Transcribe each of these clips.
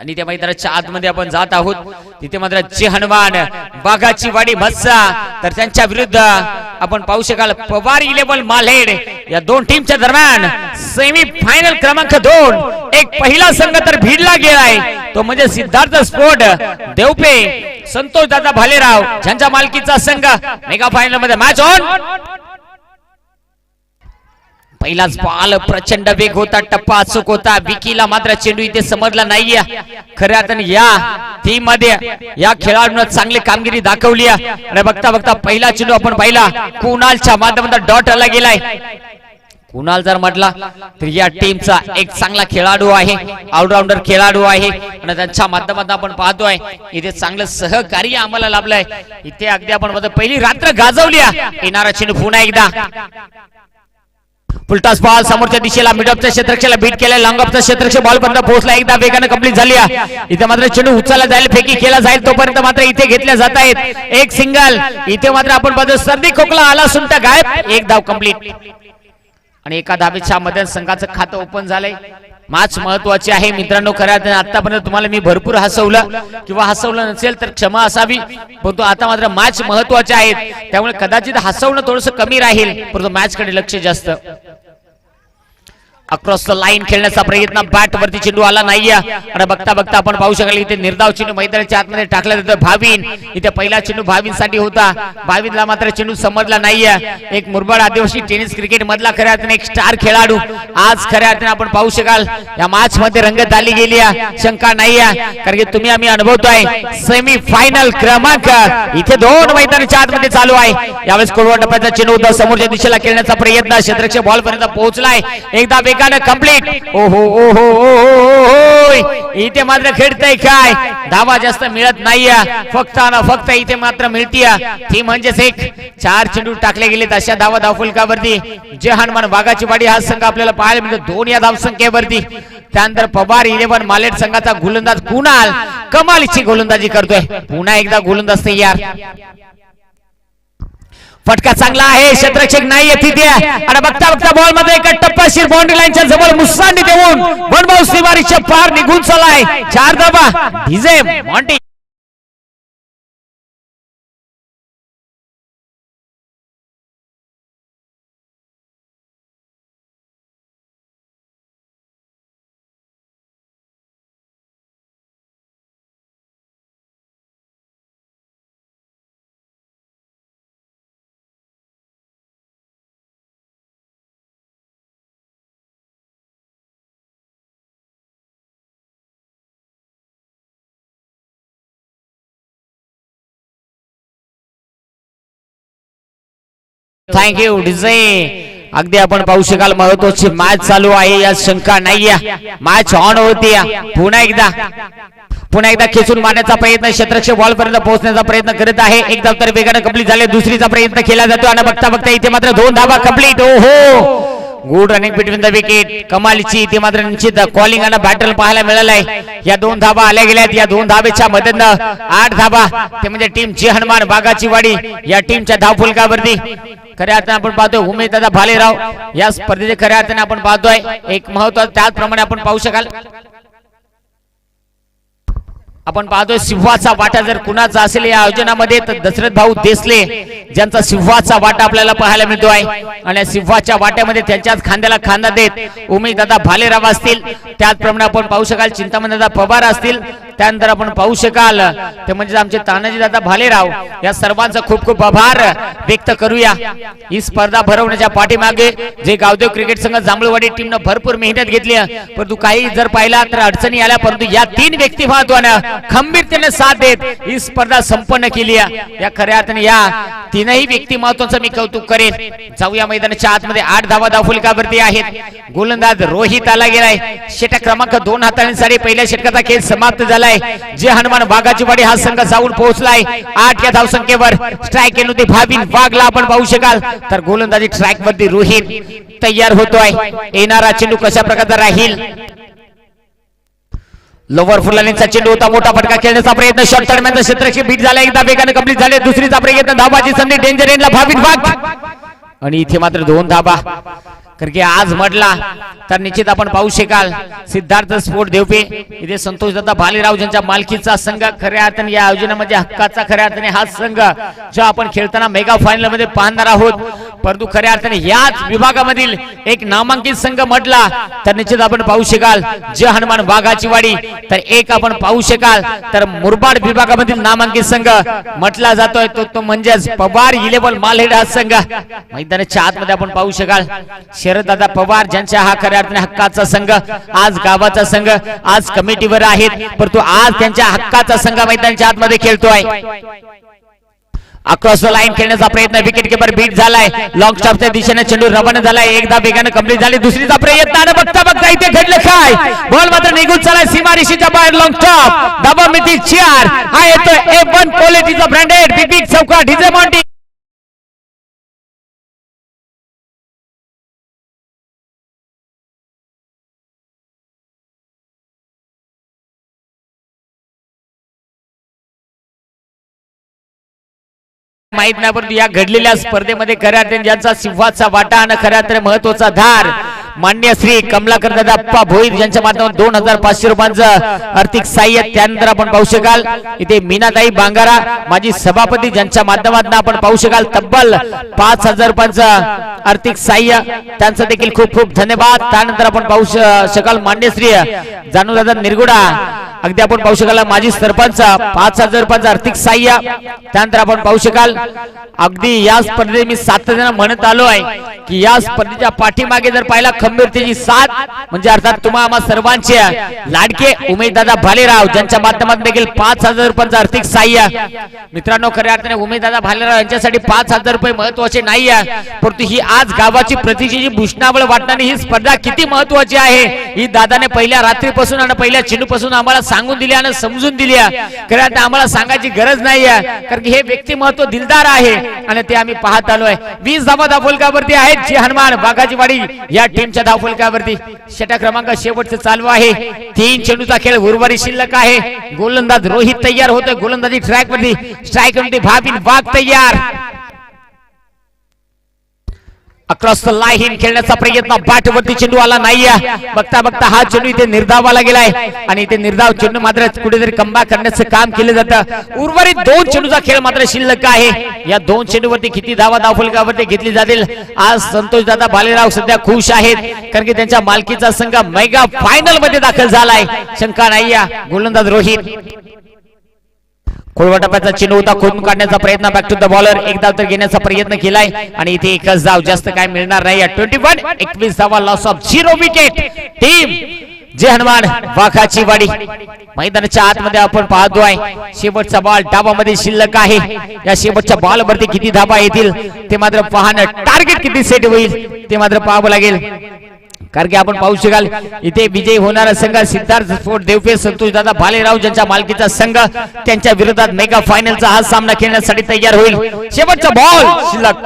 आणि त्या मैदानाच्या आतमध्ये आपण जात आहोत. तिथे मात्र जे हनुमान बागाची वाडी मस्सा तर त्यांच्या विरुद्ध आपण पाहू शकाल पवार इलेव्हन मालेड या दोन टीमच्या दरम्यान सेमी फायनल क्रमांक दोन. एक पहिला संघ तर भिडला गेलाय. तो म्हणजे सिद्धार्थ स्पोर्ट देवपे संतोष दादा भालेराव ज्यांच्या मालकीचा संघ मेगा फायनलमध्ये मॅच ऑन पहिलाच बॉल प्रचंड वेग होता टप्पा अचूक होता. विकीला मात्र चेंडू इथे समजला नाहीये. खऱ्या अर्थाने या टीममध्ये या खेळाडून चांगली कामगिरी दाखवली आहे. आणि बघता बघता पहिला चेंडू आपण पाहिला. कुणालच्या माध्यमातून डॉट आला गेलाय. कुणाल जर म्हटला तर या टीमचा एक चांगला खेळाडू आहे. ऑलराऊंडर खेळाडू आहे. आणि त्यांच्या माध्यमातून आपण पाहतोय इथे चांगलं सहकार्य आम्हाला लाभलंय. इथे अगदी आपण पहिली रात्र गाजवली. येणारा चेंडू पुन्हा एकदा. फुलटास बॉल समोरच्या दिशेला मिड ऑफच्या बीट केला लॉंग क्षेत्रक्ष बॉल पर्यंत पोहोचला एकदा वेगाने कंप्लीट झाली इथे मात्र चेंडू उचलला जाईल फेकी केला जाईल तोपर्यंत मात्र इथे घेतल्या जात आहेत. एक सिंगल इथे मात्र आपण पाहतो सर्दी खोकला आला सुंट गायब. एक धाव कंप्लीट आणि एका धावेच्या मध्ये संघाचं खातं ओपन झालंय. मॅच महत्वाची आहे. मित्रांनो खऱ्या आतापर्यंत तुम्हाला मी भरपूर हसवलं. किंवा हसवलं नसेल तर क्षमा असावी. परंतु आता मात्र मॅच महत्त्वाचे आहेत. त्यामुळे कदाचित हसवणं थोडस कमी राहील. परंतु मॅच कडे लक्ष जास्त. अक्रॉस द लाईन खेळण्याचा प्रयत्न बॅट वरती चेंडू आला नाहीये. आणि बघता बघता आपण पाहू शकाल इथे निर्धाव चेंडू मैदानाच्या आतमध्ये टाकला जातो भाविन. इथे पहिला चेंडू भाविनसाठी होता. भाविनला मात्र चेंडू समजला नाहीये. एक मुरबाड आदिवासी टेनिस क्रिकेट मधला खऱ्या अर्थाने एक स्टार खेळाडू. आज खऱ्या अर्थाने आपण पाहू शकाल या मॅच मध्ये रंगत आली गेली शंका नाहीये कारण की तुम्ही आम्ही अनुभवतोय. सेमी फायनल क्रमांक इथे दोन मैदानाच्या आतमध्ये चालू आहे. यावेळेस कोडवा टप्प्याचा चेंडू होता समोरच्या दिशेला खेळण्याचा प्रयत्न क्षेत्रक्ष बॉल पर्यंत पोहोचलाय. एकदा ठिकाण कंप्लीट ओहो ओहो इथे मात्र खेळतय काय धावा जास्त मिळत नाहीये फक्त आणि फक्त इथे मात्र मिळतीये ती म्हणजेच एक चार चेंडू टाकले गेलेत अशा धावा धावफुलकावरती जे हनुमान बागाची वाडी हा संघ आपल्याला पाहायला मिळतो दोन या धावसंख्येवरती त्यानंतर पवार इलेव्हन मालेट संघाचा गोलंदाज कुणाल कमालीची गोलंदाजी करतोय पुन्हा एकदा गोलंदाज तयार फटका चांगला आहे क्षेत्रक्षक नाही तिथे. आणि बघता बघता बॉलमध्ये एका टप्पाशीर बाउंड्री लाईनच्या जवळ मुसांनी देऊन वनभाऊ श्रीवारीच्या पार निघून चलाय चार धाबा भिजे मॉन्टी थँक्यू डिझे अगदी आपण पाहू शकाल महत्वाची मॅच चालू आहे यात शंका नाहीये मॅच ऑन होती पुन्हा एकदा. पुन्हा एकदा खेचून मारण्याचा प्रयत्न क्षेत्रक्ष बॉल पर्यंत पोहोचण्याचा प्रयत्न करत आहे. एकदा तर वेगानं कंप्लीट झाले दुसरीचा प्रयत्न केला जातो आणि बघता बघता इथे मात्र दोन धाबा कंप्लीट हो good running between the wicket कमालीची इथे मात्र निश्चित कॉलिंग आणि बॅटल पाहायला मिळालं आहे या दोन धाबा आल्या गेल्यात या दोन धाबेच्या मदतीनं आठ धाबा ते म्हणजे टीम जी हनुमान बागाची वाडी या टीमच्या धावफुलकावरती खऱ्या अर्थाने आपण पाहतोय उमेश दादा भालेराव या स्पर्धेचे खऱ्या अर्थाने आपण पाहतोय एक महत्त्व त्याचप्रमाणे आपण पाहू शकाल आपण पाहतोय सिंहाचा वाटा जर कुणाचा असेल या आयोजनामध्ये तर दशरथ भाऊ देसले ज्यांचा सिंहाचा वाटा आपल्याला पाहायला मिळतो आहे. आणि सिंहाच्या वाट्यामध्ये त्यांच्याच खांद्याला खांदा देत उमेश दादा भालेराव असतील. त्याचप्रमाणे आपण पाहू शकाल चिंतामण दादा पवार असतील. त्यानंतर आपण पाहू शकाल ते म्हणजे आमचे तानाजी दादा भालेराव या सर्वांचा खूप खूप आभार व्यक्त करूया. ही स्पर्धा भरवण्याच्या पाठीमागे जे गावदेव क्रिकेट संघ जांभळवाडी टीमनं भरपूर मेहनत घेतली आहे. परंतु काही जर पाहिला तर अडचणी आल्या परंतु या तीन व्यक्ती महत्वानं खंबीरतेने साथ देत ही स्पर्धा संपन्न केली आहे. या खऱ्या अर्थाने या तीनही व्यक्तिमत्वाचं मी कौतुक करेन. जाऊया मैदानाच्या आतमध्ये. आठ धावा धावफुलकावरती आहेत. गोलंदाज रोहित आला गेलाय. षटक क्रमांक दोन हाताळीसाठी पहिल्या षटकाचा खेळ समाप्त झालाय. जे हनुमान बागाची वाडी हा संघ जाऊन पोहोचलाय. आठ या धावसंख्येवर स्ट्राईक केली होती भाविन वाघला आपण पाहू शकाल. तर गोलंदाजी ट्रॅक वरती रोहित तयार होतोय. येणारा चेंडू कशा प्रकारचा राहील? लोवर फुलांचा चेंडू होता मोठा फटका खेळण्याचा प्रयत्न. शॉर्ट दरम्यानचा क्षेत्राची बीट झाला. एकदा वेगाने कंप्लीट झाले. दुसरीचा प्रयत्न. धाबाची संधी. डेंजर एंडला भावित भाग. आणि इथे मात्र दोन धाबा. कारण की आज म्हटला तर निश्चित आपण पाहू शकाल सिद्धार्थ स्पोर्ट देवपे इथे संतोष दादा भालेराव यांच्या मालकीचा संघ खऱ्या अर्थाने या आयोजनामध्ये हक्काचा खऱ्या अर्थाने हा संघ जो आपण खेळताना मेगा फायनलमध्ये पाहणार आहोत. परंतु खऱ्या अर्थाने याच विभागामधील एक नामांकित संघ म्हटला तर निश्चित आपण पाहू शकाल जय हनुमान वाघाची वाडी तर एक आपण पाहू शकाल तर मुरबाड विभागामधील नामांकित संघ म्हटला जातोय तो तो म्हणजेच पवार इलेव्हन मालहेड हा संघ. मैदानाच्या आतमध्ये आपण पाहू शकाल शरददादा पवार ज्यांच्या हा खऱ्या अर्थाने हक्काचा संघ आज गावाचा संघ आज कमिटीवर आहेत परंतु आज त्यांच्या हक्काचा संघ मैदानाच्या आतमध्ये खेळतोय. अक्रॉस लाईन खेळण्याचा प्रयत्न विकेट किपर बीट झालाय. लॉंग स्टॉपच्या दिशेने चेंडू रवाना झालाय. एकदा वेगानं कंप्लीट झाली दुसरीचा प्रयत्न आणि बघता बघता इथे घडलं काय? बॉल मात्र निघून चालाय सीमा रेषेच्या बाहेर लॉंग स्टॉप धाबा मिती चार हा येतोय ए वन क्वालिटीचा ब्रँडेड बिग चौका डिझे मॉन्टी माहीत नाही परंतु या घडलेल्या स्पर्धेमध्ये खऱ्या अर्थाने ज्यांचा सिंहाचा वाटा आणि खऱ्या अर्थाने महत्त्वाचा धार मान्य श्री कमलाकर दादा अप्पा भोईर यांच्या माध्यमातून दोन हजार पाचशे रुपयांचं आर्थिक सहाय्य त्यानंतर आपण पाहू शकाल. इथे मीनाताई बांगारा माजी सभापती ज्यांच्या माध्यमातून आपण पाहू शकाल. तब्बल पाच हजार रुपयांचं आर्थिक सहाय्य. त्यांचं देखील खूप खूप धन्यवाद. त्यानंतर आपण पाहू श- शकाल मान्यश्री जानू दादा निरगुडा. अगदी आपण पाहू शकाल माजी सरपंच पाच हजार रुपयांचं आर्थिक सहाय्य. त्यानंतर आपण पाहू शकाल अगदी या स्पर्धेत मी सात जण म्हणत आलो आहे की या स्पर्धेच्या पाठीमागे जर पाहिला खंबीरतेची साथ म्हणजे अर्थात तुम्हा आम्हा सर्वांचे लाडके उमेददादा भालेराव ज्यांच्या माध्यमातून देखील पाच हजार रुपयांचं आर्थिक सहाय्य. मित्रांनो खऱ्या अर्थाने उमेददादा भालेराव यांच्यासाठी पाच हजार रुपये महत्त्वाचे नाही परंतु ही आज गावाची प्रतिष्ठेची भूषणावळ वाटणारी ही स्पर्धा किती महत्वाची आहे ही दादाने पहिल्या रात्रीपासून आणि पहिल्या चेंडूपासून आम्हाला सांगून दिली आणि समजून दिली खऱ्या अर्थाने आम्हाला सांगायची गरज नाही कारण की हे व्यक्तिमत्व दिलदार आहे आणि ते आम्ही पाहत आलोय. वीस धावा दाफोलकावरती आहेत जी हनुमान बागाची वाडी या टीमच्या धावफलकावरती षटक क्रमांक शेवटचं चालू आहे. तीन चेंडूचा खेळ उर्वरित शिल्लक आहे. गोलंदाज रोहित तयार होतोय. गोलंदाजी ट्रॅक वरती स्ट्राईक भाबिन वाघ तयार. अक्रॉस लाईन खेळण्याचा प्रयत्न पाठवरती चेंडू आला नाहीये बघता बघता हा चेंडू इथे निर्धावाला गेलाय आणि इथे निर्धाव चेंडू मात्र कुठेतरी कंबा करण्याचं काम केलं जातं उर्वरित दोन चेंडूचा खेळ मात्र शिल्लक आहे या दोन चेंडूवरती किती धावा धावफलकावरती घेतली जातील आज संतोष दादा भालेराव सध्या खुश आहेत कारण की त्यांच्या मालकीचा संघ मेगा फायनलमध्ये दाखल झालाय शंका नाहीये गोलंदाज रोहित खोलवा टप्प्याचा चेंडू होता. खोदून काढण्याचा प्रयत्न. बॅक टू द बॉलर एकदा तर घेण्याचा प्रयत्न केलाय. आणि इथे एकच धाव जास्त काय मिळणार नाही. ट्वेंटी वन एकवीस धावा loss of zero wicket team जे हनुमान वाघाची वाडी. मैदानाच्या आतमध्ये आपण पाहतो आहे. शेवटचा बॉल डाबामध्ये शिल्लक आहे. या शेवटच्या बॉल वरती किती धाबा येतील ते मात्र पाहणं टार्गेट किती सेट होईल ते मात्र पाहावं लागेल. कारण की आपण पाहू शकाल इथे विजयी होणारा संघ सिद्धार्थ स्पोर्ट देवपे संतोष दादा भालेराव ज्यांच्या मालकीचा संघ त्यांच्या विरोधात मेगा फायनलचा हा सामना खेळण्यासाठी तयार होईल. शेवटचा बॉल शिल्लक.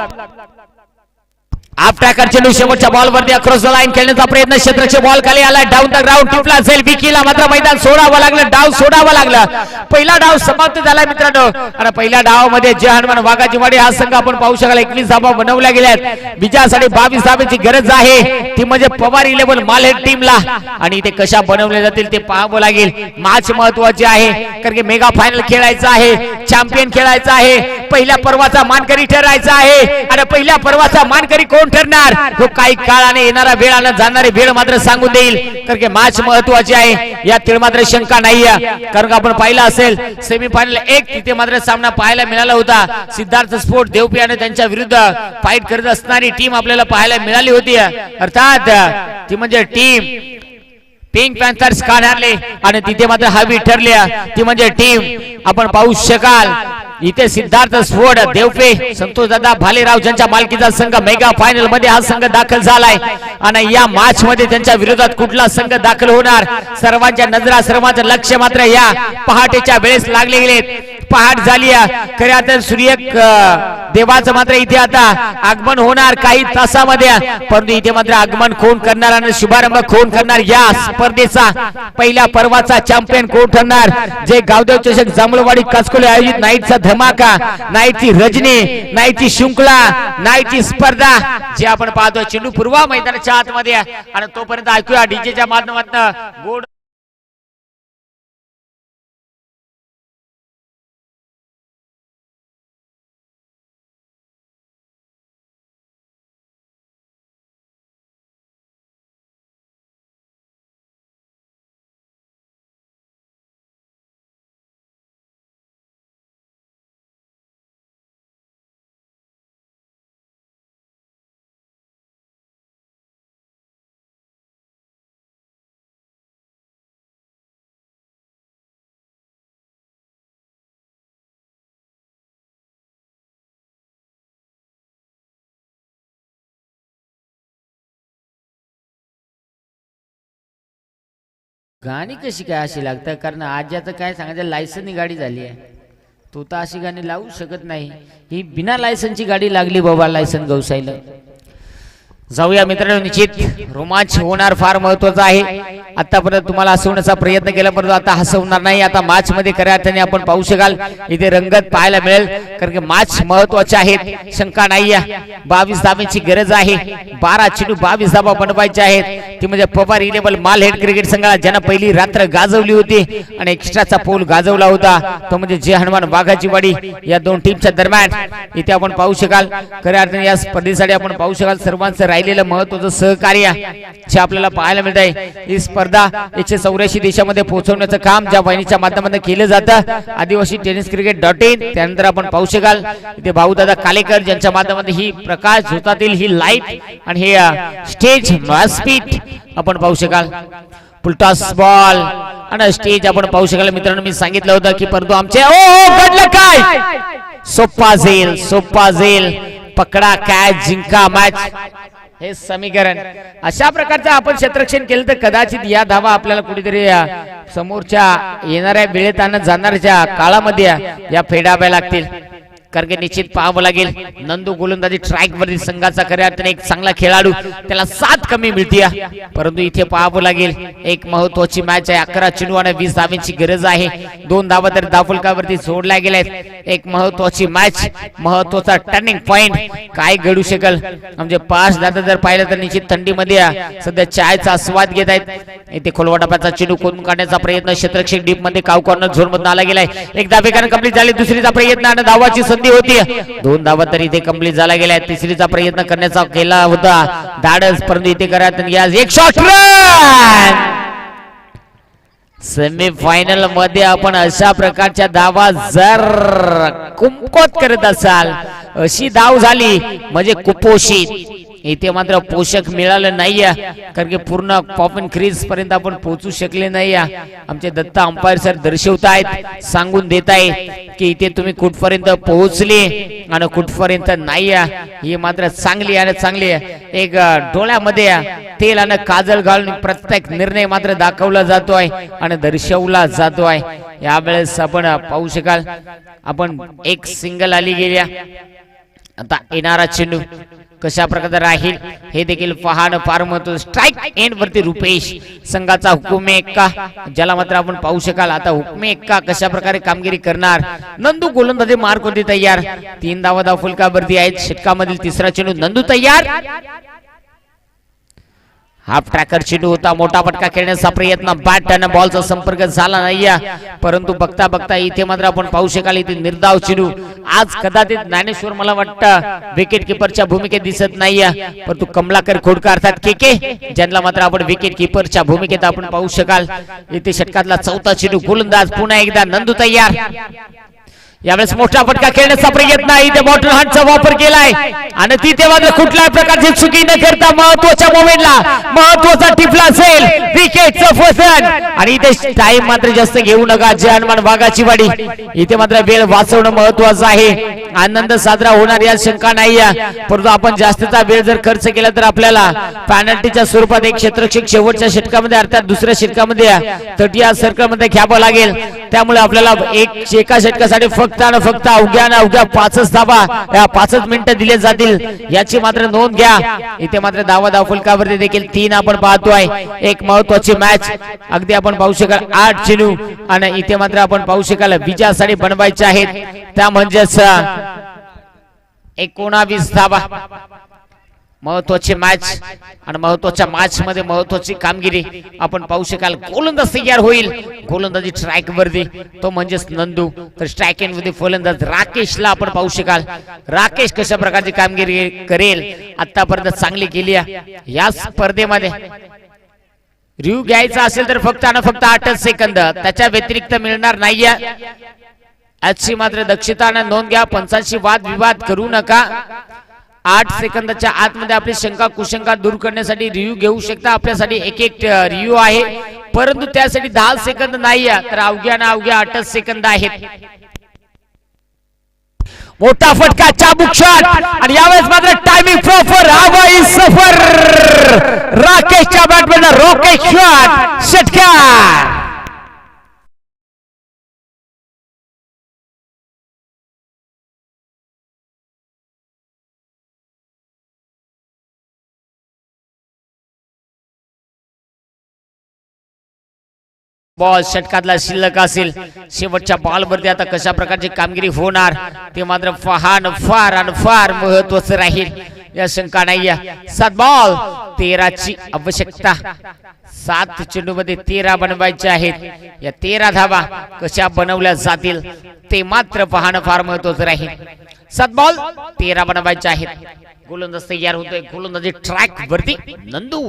आप चेंडू शेवटच्या बॉल वरती अक्रॉस द लाईन खेळण्याचा प्रयत्न. क्षेत्रचे बॉल खाली आला डाऊन द ग्राउंड टिपला असेल विकीला मात्र मैदान सोडावं लागलं. डाव सोडावं लागलं. पहिला डाव समाप्त झाला मित्रांनो. आणि पहिल्या डावामध्ये जे हनुमान वाघाची वाडी हा संघ आपण पाहू शकाल. एकवीस धाबा बनवल्या गेल्यात. विजयासाठी बावीस धाब्याची गरज आहे. ती म्हणजे पवार इलेव्हन मालहेड टीमला आणि ते कशा बनवल्या जातील ते पाहावं लागेल. मॅच महत्वाची आहे. कारण की मेगा फायनल खेळायचं आहे. चॅम्पियन खेळायचं आहे. पहिल्या पर्वाचा मानकरी ठरायचा आहे. आणि पहिल्या पर्वाचा मानकरी कोण ठरणार. तो काही काळाने येणारा वेळ आणि जाणारी वेळ मात्र सांगून देईल. कारण की मॅच महत्वाची आहे. यात मात्र शंका नाहीये. कारण का आपण पाहिलं असेल सेमीफायनल एक तिथे मात्र सामना पाहायला मिळाला होता. सिद्धार्थ स्पोर्ट देवपी आणि त्यांच्या विरुद्ध फाईट करत असणारी टीम आपल्याला पाहायला मिळाली होती. अर्थात ती म्हणजे टीम पिंक पॅन्थर्स काढले आणि तिथे मात्र हवी ठरली. ती म्हणजे टीम आपण पाहू शकाल. इथे सिद्धार्थ स्फोट देवपे संतोष दादा भालेराव ज्यांच्या मालकीचा संघ मेगा फायनलमध्ये हा संघ दाखल झालाय. आणि या मॅच मध्ये त्यांच्या विरोधात कुठला संघ दाखल होणार? सर्वांच्या नजरा सर्वांचं लक्ष मात्र या पहाटेच्या वेळेस लागले गेलेत. पहाट झाली खऱ्या तर सूर्य देवाचं मात्र इथे आता आगमन होणार काही तासामध्ये. परंतु इथे मात्र आगमन कोण करणार आणि शुभारंभ कोण करणार या स्पर्धेचा पहिल्या पर्वाचा चॅम्पियन कोण ठरणार? जे गावदेव चषक जांभळवाडी कासकोले आयोजित नाईटचा धमाका ती रजनी नाईटची शृंखला ती स्पर्धा जे आपण पाहतो चेंडू पूर्वा मैदानाच्या आतमध्ये आणि तोपर्यंत ऐकूया डीजेच्या माध्यमातून. गोड गाणी कशी काय अशी लागतात? कारण आज्याचं काय सांगायचं लायसनची गाडी झाली आहे. तो तर अशी गाणी लावू शकत नाही. ही बिना लायसनची गाडी लागली बाबा लायसन गवसायला जाऊया मित्रांनो निश्चित. रोमांच होणार फार महत्त्वाचा आहे. आतापर्यंत तुम्हाला हसवण्याचा प्रयत्न केला परंतु आता हसवणार नाही. आता माच मध्ये खऱ्या अर्थाने आपण पाहू शकाल इथे रंगत पाहायला मिळेल. कारण की माच महत्त्वाचे आहेत. शंका नाही बावीस धाब्यांची गरज आहे. बारा चेंडू बावीस धाबा बनवायचे आहेत. ती म्हणजे पवार इलेबल माल हेड क्रिकेट संघाला ज्यांना पहिली रात्र गाजवली होती आणि एक्स्ट्राचा पोल गाजवला होता. तो म्हणजे जे हनुमान वाघाची वाडी या दोन टीमच्या दरम्यान. इथे आपण पाहू शकाल. खऱ्या अर्थाने या स्पर्धेसाठी आपण पाहू शकाल. सर्वांचं राहिलेलं महत्वाचं सहकार्य जे आपल्याला पाहायला मिळत आहे ही स्पर्धा एकशे चौऱ्याऐंशी देशामध्ये पोहोचवण्याचं काम ज्या वाहिनीच्या माध्यमातून केलं जातं. आदिवासी टेनिस क्रिकेट डॉट इन त्यानंतर आपण पाहू शकाल इथे भाऊदादा कालेकर ज्यांच्या माध्यमातून ही प्रकाश झोतातील ही लाइट आणि हे स्टेज व्यासपीठ आपण पाहू शकाल. पुलटॉस बॉल आणि स्टेज आपण पाहू शकाल. मित्रांनो मी सांगितलं होतं की परंतु आमचे ओ घडलं काय? सोप्पा झेल सोप्पा झेल. पकडा कॅच जिंका मॅच हे समीकरण. अशा प्रकारचं आपण क्षेत्रक्षण केलं तर कदाचित या धावा आपल्याला कुठेतरी या समोरच्या येणाऱ्या वेळेत आणि जाणाऱ्या काळामध्ये या- या फेडाव्या लागतील. कारण की निश्चित पाहावं लागेल. नंदू गोलंदाजी ट्रॅक वरती संघाचा खऱ्या अर्थाने एक चांगला खेळाडू. त्याला सात कमी मिळते परंतु इथे पाहावं लागेल एक महत्वाची मॅच आहे. अकरा चेंडू आणि वीस धाव्यांची गरज आहे. दोन धावा तर दाफुलकावरती सोडल्या गेल्यात. एक महत्वाची मॅच महत्त्वाचा टर्निंग पॉइंट काय घडू शकेल? म्हणजे पाच दादा जर पाहिलं तर निश्चित थंडीमध्ये या. सध्या चायचा स्वाद घेत आहेत. इथे खोलवाटापाचा चेंडू कोण काढण्याचा प्रयत्न क्षेत्रक्षक डीपमध्ये काव कॉर्नर झोन मधून आला गेलाय. एक धावेकानं कंप्लीट झाली. दुसरीचा प्रयत्न आणि धावाची संधी होती. दोन धावा तर इथे कंप्लीट झाला गेल्या. तिसरीचा प्रयत्न करण्याचा केला होता. धाडस परंतु इथे करत एक शॉट सेमी मध्ये आपण अशा प्रकारच्या धावा जर कुंकोत करत असाल अशी धाव झाली. म्हणजे कुपोषित. इथे मात्र पोषक मिळालं नाही कारण की पूर्ण पॉपन क्रीज पर्यंत आपण पोहोचू शकले नाही आमचे दत्ता अंपायर सर दर्शवत आहेत सांगून देत आहे की इथे तुम्ही कुठपर्यंत पोहोचले आणि कुठपर्यंत नाही ही मात्र चांगली आणि चांगली आहे. एक डोळ्यामध्ये तेल आणि काजल घालून प्रत्येक निर्णय मात्र दाखवला जातो आहे आणि दर्शवला जातो आहे यावेळेस आपण पाहू शकाल आपण एक सिंगल आली गेल्या. आता येणारा चेंडू. कशा प्रकारे राहील हे देखील पाहणं फार महत्त्व स्ट्राईक एंड वरती रुपेश संघाचा हुकुमे एक्का ज्याला मात्र आपण पाहू शकाल आता हुकुमे एक्का कशा प्रकारे कामगिरी करणार? नंदू गोलंदाजी मार्क होती तयार. तीन धावा धाव फुलकावरती आहेत. षटकामधील तिसरा चेंडू नंदू तयार. हाफ ट्रॅकर चेंडू होता मोठा फटका खेळण्याचा प्रयत्न बॅट आणि बॉलचा संपर्क झाला नाहीये. परंतु बघता बघता इथे मात्र आपण पाहू शकाल इथे निर्धाव चेंडू आज कदाचित ज्ञानेश्वर मला वाटतं विकेट किपरच्या भूमिकेत दिसत नाहीये. परंतु कमलाकर खोडकर अर्थात के के ज्यांना मात्र आपण विकेट किपरच्या भूमिकेत आपण पाहू शकाल. इथे षटकातला चौथा चेंडू गोलंदाज पुन्हा एकदा नंदू तयार. यावेळेस मोठा फटका खेळण्याचा प्रयत्न आहे. इथे बॉटल हँडचा वापर केलाय. आणि तिथे मात्र कुठल्याही प्रकारची चुकी न करता महत्त्वाच्या मोमेंटला महत्त्वाचा टिपला असेल. विकेटचं फसन आणि इथे टाइम मात्र जास्त घेऊ नका. जे हनुमान वाघाची वाडी. इथे मात्र वेळ वाचवणं महत्वाचं आहे. आनंद साजरा होणार या शंका नाही परंतु आपण जास्तीचा वेळ जर खर्च केला तर आपल्याला पॅनल्टीच्या स्वरूपात एक क्षेत्रक्षक शेवटच्या षटकामध्ये अर्थात दुसऱ्या षटकामध्ये तटीय सर्कलमध्ये घ्यावं लागेल. त्यामुळे आपल्याला एक एका षटकासाठी फक्त आणि फक्त अवघ्या आणि अवघ्या पाचच धाबा या पाचच मिनिटं दिले जातील. याची मात्र नोंद घ्या. इथे मात्र धावा धाव फलकावरती देखील तीन आपण पाहतोय एक महत्वाची मॅच अगदी आपण पाहू शकाल आठ चेंडू आणि इथे मात्र आपण पाहू शकाल विजयासाठी बनवायचे आहेत. त्या म्हणजेच एकोणावीस धाबा महत्वाची मॅच आणि महत्त्वाच्या मॅच मध्ये महत्वाची कामगिरी आपण पाहू शकाल. गोलंदाज तयार होईल. गोलंदाजी स्ट्राईक वरती. तो म्हणजेच नंदू. तर स्ट्राईकमध्ये फलंदाज राकेशला आपण पाहू शकाल. राकेश कशा प्रकारची कामगिरी करेल? आतापर्यंत चांगली केली आहे. या स्पर्धेमध्ये रिव्ह घ्यायचा असेल तर फक्त आणि फक्त आठच सेकंद. त्याच्या व्यतिरिक्त मिळणार नाहीये. आजची मात्र दक्षताने नोंद घ्या. पंचांशी वाद विवाद करू नका. आठ सेकंदाच्या आतमध्ये आपली शंका कुशंका दूर करण्यासाठी रिव्ह्यू घेऊ शकता. आपल्यासाठी एक एक रिव्ह्यू आहे. परंतु त्यासाठी दहा सेकंद नाही तर अवघ्या ना अवघ्या आठच सेकंद आहेत. मोठा फटका चाबुक शॉट आणि यावेळेस मात्र टायमिंग प्रॉपर हवाई सफर. राकेशच्या बॅटमॅन रॉकेट शॉट षटकार. बॉल षटकातला शिल्लक असेल. शेवटच्या बॉलवरती आता कशा प्रकारची कामगिरी होणार? ते मात्र फार फार आणि फार महत्वाचं राहील. या शंका नाही सात बॉल तेराची आवश्यकता. सात चेंडू मध्ये तेरा बनवायचे आहेत. या तेरा धावा कशा बनवल्या जातील? ते मात्र पाहणं फार महत्वाचं राहील. सात बॉल तेरा बनवायचे आहेत. गोलंदाज तयार होतोय. गोलंदाजी ट्रॅक वरती नंदू.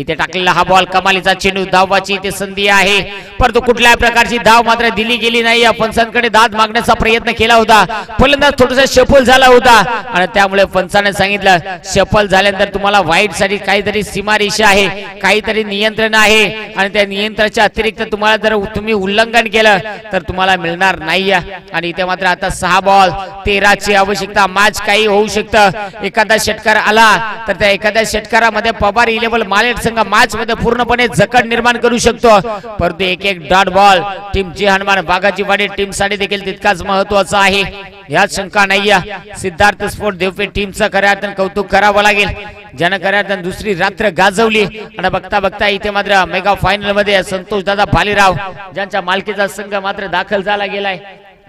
इथे टाकलेला हा बॉल कमालीचा चेंडू धावाची इथे संधी आहे. परंतु कुठल्याही प्रकारची धाव मात्र दिली गेली नाही. या पंचांकडे दाद मागण्याचा प्रयत्न केला होता. फलंदाज थोडासा शफल झाला होता. आणि त्यामुळे पंचाने सांगितलं शफल झाल्यानंतर तुम्हाला वाईटसाठी काहीतरी सीमारेषा आहे काहीतरी नियंत्रण आहे. आणि त्या नियंत्रणाच्या अतिरिक्त तुम्हाला जर तुम्ही उल्लंघन केलं तर तुम्हाला मिळणार नाही आणि इथे मात्र आता सहा बॉल तेराची आवश्यकता मॅच काही होऊ शकतं. एखादा षटकार आला तर त्या एखाद्या षटकारामध्ये पवार इलेव्हन मालेट संघ मॅच मध्ये पूर्णपणे जकड निर्माण करू शकतो. परंतु एक एक डॉट बॉल टीम जी हनुमान बागाची वाडी टीमसाठी देखील तितकाच महत्त्वाचा आहे. यात शंका नाहीये. सिद्धार्थ स्पोर्ट देवपे टीमचं खऱ्या अर्थानं कौतुक करावं लागेल. ज्यानं खऱ्या अर्थानं दुसरी रात्र गाजवली. आणि बघता बघता इथे मात्र मेगा फायनलमध्ये संतोष दादा भालेराव ज्यांच्या मालकीचा संघ मात्र दाखल झाला गेलाय.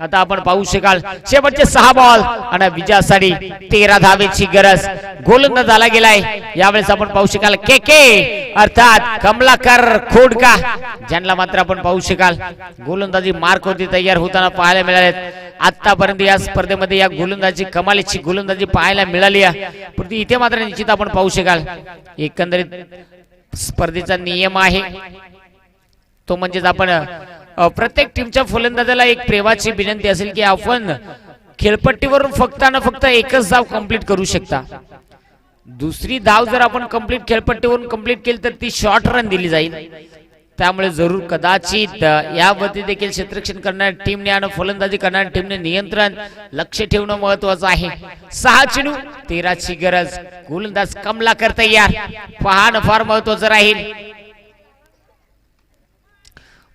आता आपण पाहू शकाल शेवटचे सहा बॉल आणि विजयासाठी तेरा धावेची गरज गोलंदाज आला गेलाय. यावेळेस आपण पाहू शकाल के के अर्थात कमलाकर खोडका. ज्यांना मात्र आपण पाहू शकाल गोलंदाजी मार्क होती तयार होताना पाहायला मिळालेत. आतापर्यंत या स्पर्धेमध्ये या गोलंदाजी कमालीची गोलंदाजी पाहायला मिळाली आहे. परंतु इथे मात्र निश्चित आपण पाहू शकाल. एकंदरीत स्पर्धेचा नियम आहे. तो म्हणजेच आपण प्रत्येक टीमच्या फलंदाजाला एक प्रेमाची विनंती असेल की आपण खेळपट्टीवरून फक्त आणि फक्त एकच धाव कंप्लीट करू शकता. दुसरी धाव जर आपण कंप्लीट खेळपट्टीवरून कंप्लीट केली तर ती शॉर्ट रन दिली जाईल. त्यामुळे जरूर कदाचित यावरती देखील क्षेत्रक्षण करणाऱ्या टीमने आणि फलंदाजी करणाऱ्या टीमने नियंत्रण लक्ष ठेवणं महत्वाचं आहे. सहा चेंडू तेराची गरज. गोलंदाज कमला करता यार पाहणं फार महत्वाचं राहील.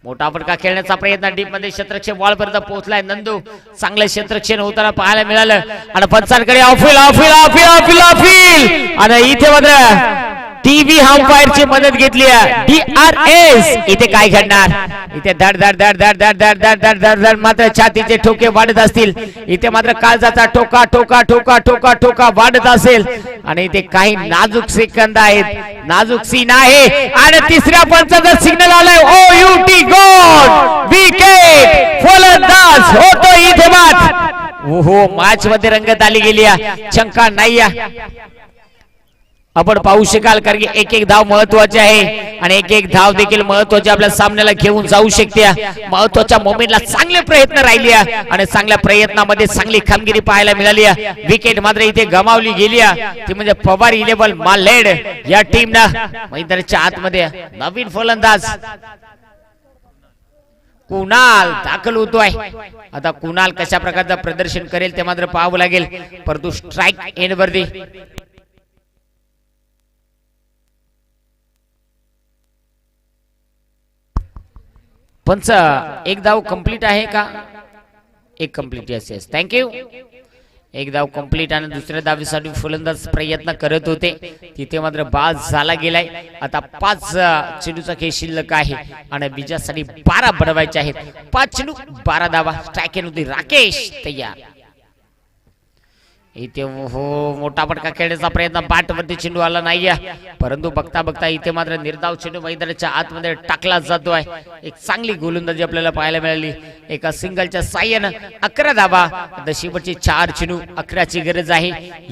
मोठा फटका खेळण्याचा प्रयत्न डीपमध्ये क्षेत्रक्षेप बॉल पर्यंत पोहोचलाय. नंदू चांगलं क्षेत्रक्षण होताना पाहायला मिळालं. आणि पंचांकडे ऑफिल ऑफिल ऑफिल ऑफिल ऑफिल आणि इथे मात्र टीव्ही अंपायर ची मदत घेतली डी आर एस इथे काय घडणार? इथे धड धड धड धड धड धड धड धड धड धड मात्र छातीचे ठोके वाढत असतील. इथे मात्र काळजाचा ठोका ठोका ठोका ठोका ठोका वाढत असेल. आणि इथे काही नाजूक सेकंद आहेत. नाजूक सीन आहे. आणि तिसऱ्या पंचाचा सिग्नल आलाय. ओ यू टी गोड विकेट फलंदाज होतो इथे मात. ओहो मॅच मध्ये रंगत आली गेली शंका नाही आपण पाहू शकाल कारण की एक एक धाव महत्वाची आहे आणि एक एक धाव देखील महत्वाची आपल्या सामन्याला घेऊन जाऊ शकते. महत्त्वाच्या मोमेंटला चांगले प्रयत्न राहिले आणि चांगल्या प्रयत्नामध्ये चांगली कामगिरी पाहायला मिळाली विकेट मात्र इथे गमावली गेली आहे. ती म्हणजे पवार इलेबल मालेड या टीमनं मैदानाच्या आतमध्ये नवीन फलंदाज. कुणाल दाखल होतोय आता कुणाल कशा प्रकारचं प्रदर्शन करेल ते मात्र पाहावं लागेल. परंतु स्ट्राईक एंड वरती. पंच एक धाव कंप्लीट आहे का? एक कंप्लीट येस येस थँक्यू एक धाव कंप्लीट आणि दुसऱ्या दावीसाठी फलंदाज प्रयत्न करत होते. तिथे मात्र बाद झाला गेलाय. आता पाच अ, चेंडूचा खेळ शिल्लक आहे आणि विजयासाठी बारा बनवायचे आहेत. पाच चेंडू बारा धावा. स्ट्राईक होती राकेश तयार. इथे हो मोठा फटका खेळण्याचा प्रयत्न. पाठवरती चेंडू आला नाहीये. परंतु बघता बघता इथे मात्र निर्धाव चेंडू मैदानाच्या आतमध्ये टाकला जातोय. एक चांगली गोलंदाजी आपल्याला पाहायला मिळाली. एका सिंगलच्या साह्यानं अकरा धाबा आता शेवटचे चार चिनू अकराची गरज आहे.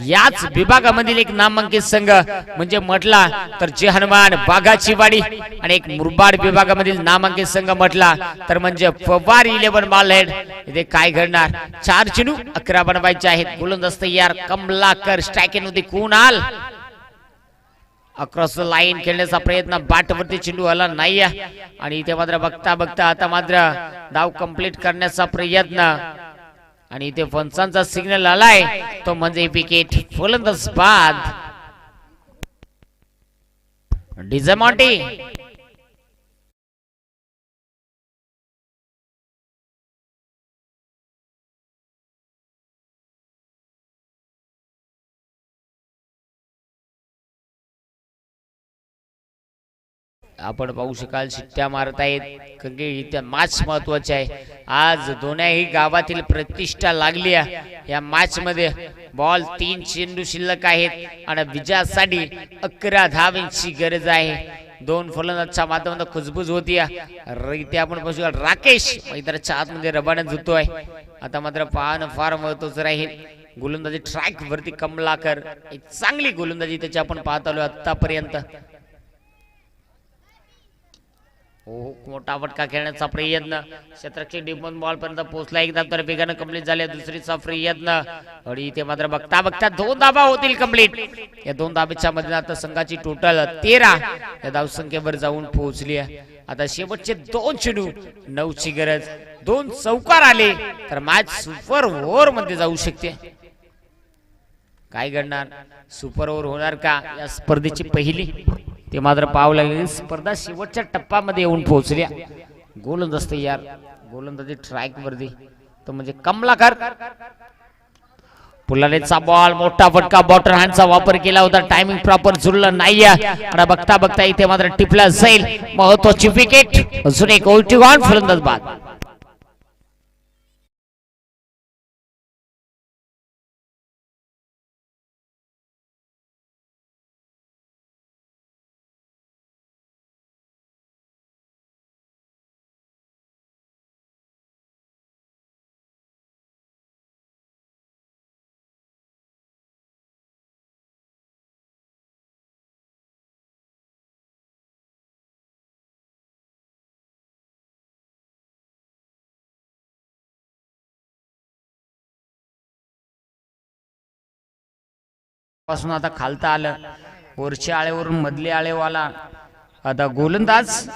याच विभागामधील एक नामांकित संघ म्हणजे म्हटला तर जे हनुमान बागाची वाडी आणि एक मुरबाड विभागामधील नामांकित संघ म्हटला तर म्हणजे फवार इलेव्हन बॉलहेड इथे काय घडणार? चार चिनू अकरा बनवायचे आहेत. गोलंदाज तयार कमलाकर स्ट्रायकिंग होती आल? अक्रॉस लाईन खेळण्याचा प्रयत्न बॅटवरती चेंडू आला नाही आणि इथे मात्र बघता बघता आता मात्र धाव कंप्लीट करण्याचा प्रयत्न. आणि इथे पंचांचा सिग्नल आलाय. तो म्हणजे विकेट फलंदाज बाद. डिझमॉटी. आपण पाहू शकाल शिट्ट्या मारत आहेत कारण की इथे मॅच महत्त्वाचे आहे. आज दोन्ही गावातील प्रतिष्ठा लागली आहे. या मॅच मध्ये बॉल तीन चेंडू शिल्लक आहेत आणि विजयासाठी अकरा धावांची गरज आहे. दोन फलंदाजच्या माध्यमात खुजबुज होती. र- इथे आपण पाहू शकाल. राकेश मैदानाच्या आतमध्ये रबाने धुतोय आता मात्र पाहणं फार महत्वाचं राहील. गोलंदाजी ट्रॅक वरती कमलाकर. एक चांगली गोलंदाजी त्याची आपण पाहत आलो आतापर्यंत. हो, हो मोठा फटका खेळण्याचा प्रयत्न क्षेत्रक्षक डिमन बॉल पर्यंत पोहोचला. एकदा तर वेगानं कंप्लीट झाले. दुसरीचा प्रयत्न आणि इथे मात्र बघता बघता दोन धाबा होतील कंप्लीट या दोन धाब्याच्या मध्ये आता संघाची टोटल तेरा. या धावसंख्येवर जाऊन पोहोचली आहे. आता शेवटचे दोन चेंडू नऊची गरज. दोन चौकार आले. तर मॅच सुपर ओव्हरमध्ये जाऊ शकते. काय घडणार? सुपर ओव्हर होणार का? या स्पर्धेची पहिली ते मात्र पाहावं स्पर्धा शेवटच्या टप्प्यामध्ये येऊन पोहोचल्या. गोलंदाज तयार. गोलंदाजी ट्रॅक वरती. तो म्हणजे कमलाकार. पुलानेचा बॉल मोठा फटका बॉटर हँडचा वापर केला होता. टायमिंग प्रॉपर जुळलं नाहीये. आणि बघता बघता इथे मात्र टिपला जाईल. महत्वाची विकेट अजून एक ओल्टी गॉन फलंदाज बाद. पासून आता खालता आलं. वरच्या आळेवरून मधले आळेवाला. आता गोलंदाज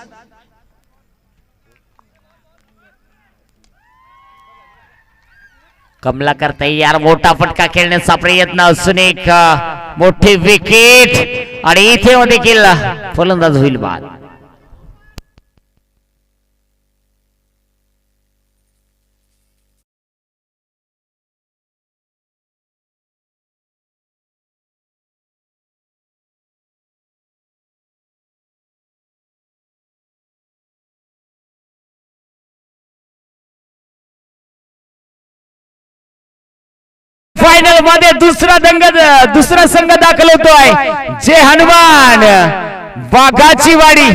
कमला करता यार मोठा फटका खेळण्याचा प्रयत्न असून एक मोठी विकेट आणि इथे देखील फलंदाज होईल बाद. फायनलमध्ये दुसरा दंग दुसरा संघ दाखल होतोय. जे हनुमान. वाघाची वाडी.